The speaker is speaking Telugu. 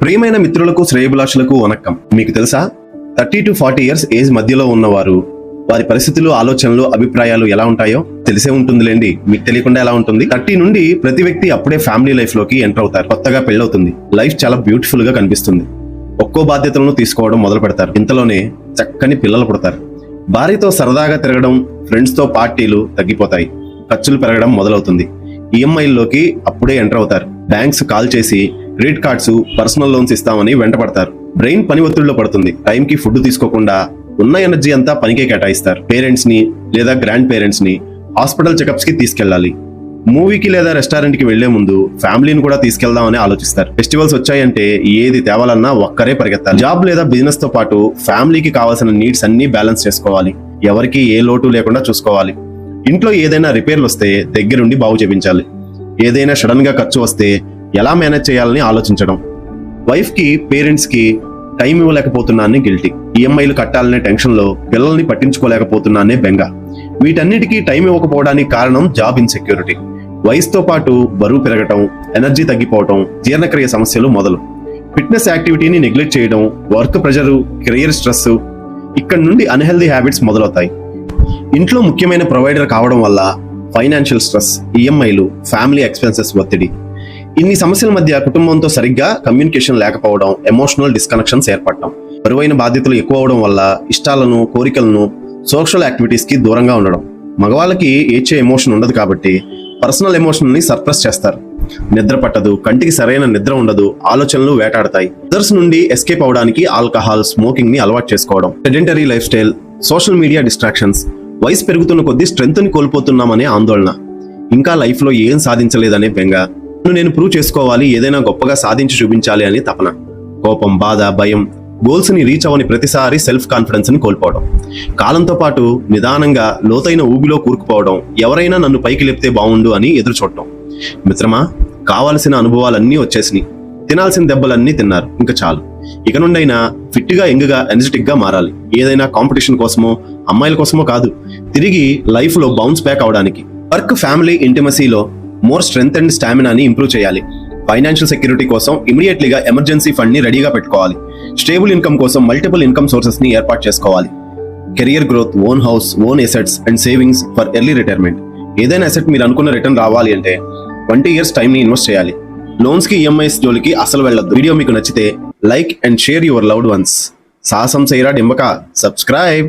ప్రియమైన మిత్రులకు శ్రేయభిలాషులకు వనక్కం. మీకు తెలుసా? Thirty to forty years age మధ్యలో ఉన్నవారు వారి పరిస్థితులు ఆలోచనలు అభిప్రాయాలు ఎలా ఉంటాయో తెలిసే ఉంటుందిలేండి. మీకు తెలియకుండా ఎలా ఉంటుంది? థర్టీ నుండి ప్రతి వ్యక్తి అప్పుడే ఫ్యామిలీ లైఫ్లోకి ఎంటర్ అవుతారు. కొత్తగా పెళ్ళవుతుంది. లైఫ్ చాలా బ్యూటిఫుల్గా కనిపిస్తుంది. ఒక్కో బాధ్యతలను తీసుకోవడం మొదలు పెడతారు. ఇంతలోనే చక్కని పిల్లలు పుడతారు. భార్యతో సరదాగా తిరగడం ఫ్రెండ్స్తో పార్టీలు తగ్గిపోతాయి. ఖర్చులు పెరగడం మొదలవుతుంది. ఈఎంఐల్లోకి అప్పుడే ఎంటర్ అవుతారు. బ్యాంక్స్ కాల్ చేసి క్రెడిట్ కార్డ్స్ పర్సనల్ లోన్స్ ఇస్తామని వెంటపడతారు. బ్రెయిన్ పని ఒత్తిడిలో పడుతుంది. టైంకి ఫుడ్ తీసుకోకుండా ఉన్న ఎనర్జీ అంతా పనికే కేటాయిస్తారు. పేరెంట్స్ని లేదా గ్రాండ్ పేరెంట్స్ని హాస్పిటల్ చెకప్స్కి తీసుకెళ్ళాలి. మూవీకి లేదా రెస్టారెంట్కి వెళ్ళే ముందు ఫ్యామిలీని కూడా తీసుకెళ్దామని ఆలోచిస్తారు. ఫెస్టివల్స్ వచ్చాయంటే ఏది తేవాలన్నా ఒక్కరే పరిగెత్తాలి. జాబ్ లేదా బిజినెస్తో పాటు ఫ్యామిలీకి కావాల్సిన నీడ్స్ అన్ని బ్యాలెన్స్ చేసుకోవాలి. ఎవరికి ఏ లోటు లేకుండా చూసుకోవాలి. ఇంట్లో ఏదైనా రిపేర్లు వస్తే దగ్గరుండి బాగు చేపించాలి. ఏదైనా సడన్గా ఖర్చు వస్తే ఎలా మేనేజ్ చేయాలని ఆలోచించడం. వైఫ్కి పేరెంట్స్కి టైం ఇవ్వలేకపోతున్నానే గిల్టీ. ఈఎంఐలు కట్టాలనే టెన్షన్లో పిల్లల్ని పట్టించుకోలేకపోతున్నానే బెంగ. వీటన్నిటికీ టైం ఇవ్వకపోవడానికి కారణం జాబ్ ఇన్సెక్యూరిటీ. వయసుతో పాటు బరువు పెరగటం ఎనర్జీ తగ్గిపోవటం జీర్ణక్రియ సమస్యలు మొదలు. ఫిట్నెస్ యాక్టివిటీని నెగ్లెక్ట్ చేయడం వర్క్ ప్రెజరు కెరియర్ స్ట్రెస్ ఇక్కడ నుండి అన్హెల్దీ హ్యాబిట్స్ మొదలవుతాయి. ఇంట్లో ముఖ్యమైన ప్రొవైడర్ కావడం వల్ల ఫైనాన్షియల్ స్ట్రెస్ ఈఎంఐలు ఫ్యామిలీ ఎక్స్పెన్సెస్ ఒత్తిడి ఇన్ని సమస్యల మధ్య కుటుంబంతో సరిగ్గా కమ్యూనికేషన్ లేకపోవడం ఎమోషనల్ డిస్కనెక్షన్స్ ఏర్పడటం బరువైన బాధ్యతలు ఎక్కువ అవడం వల్ల ఇష్టాలను కోరికలను సోషల్ యాక్టివిటీస్కి దూరంగా ఉండడం. మగవాళ్ళకి ఏచే ఎమోషన్ ఉండదు కాబట్టి పర్సనల్ ఎమోషన్ని సర్ప్రెస్ చేస్తారు. నిద్ర పట్టదు కంటికి సరైన నిద్ర ఉండదు ఆలోచనలు వేటాడతాయి. అదర్స్ నుండి ఎస్కేప్ అవడానికి ఆల్కహాల్ స్మోకింగ్ని అలవాటు చేసుకోవడం. Sedentary lifestyle social media distractions వయసు పెరుగుతున్న కొద్దీ స్ట్రెంగ్త్ని కోల్పోతున్నామనే ఆందోళన. ఇంకా లైఫ్లో ఏం సాధించలేదనే బెంగ. నేను ప్రూవ్ చేసుకోవాలి ఏదైనా గొప్పగా సాధించి చూపించాలి అని తపన. కోపం బాధ భయం గోల్స్ని రీచ్ అవ్వని ప్రతిసారి సెల్ఫ్ కాన్ఫిడెన్స్ని కోల్పోవడం. కాలంతో పాటు నిదానంగా లోతైన ఊబిలో కూరుకుపోవడం ఎవరైనా నన్ను పైకి లేపితే బాగుండు అని ఎదురు చూడటం. మిత్రమా కావాల్సిన అనుభవాలన్నీ వచ్చేసినాయి. తినాల్సిన దెబ్బలన్నీ తిన్నారు ఇంకా చాలు. ఇక నుండైనా ఫిట్గా ఎనర్జెటిక్గా మారాలి. ఏదైనా కాంపిటీషన్ కోసమో అమ్మాయిల కోసమో కాదు తిరిగి లైఫ్లో బౌన్స్ బ్యాక్ అవడానికి వర్క్ ఫ్యామిలీ ఇంటిమసీలో మోర్ స్ట్రెంగ్త్ అండ్ స్టామినాని ఇంప్రూవ్ చేయాలి. ఫైనాన్షియల్ సెక్యూరిటీ కోసం ఇమీడియట్లీగా ఎమర్జెన్సీ ఫండ్ని రెడీగా పెట్టుకోవాలి. స్టేబుల్ ఇన్కమ్ కోసం మల్టిపుల్ ఇన్కమ్ సోర్సెస్ని ఏర్పాటు చేసుకోవాలి. Career growth own house own assets and savings for early retirement ఏదైనా అసెట్ మీరు అనుకున్న రిటర్న్ రావాలి అంటే ట్వంటీ ఇయర్స్ టైంని ఇన్వెస్ట్ చేయాలి. లోన్స్కి ఈఎంఐస్ జోలికి అసలు వెళ్ళొద్దు. వీడియో మీకు నచ్చితే like and share your loved ones సాహసం చేయరా డింబక. సబ్స్క్రైబ్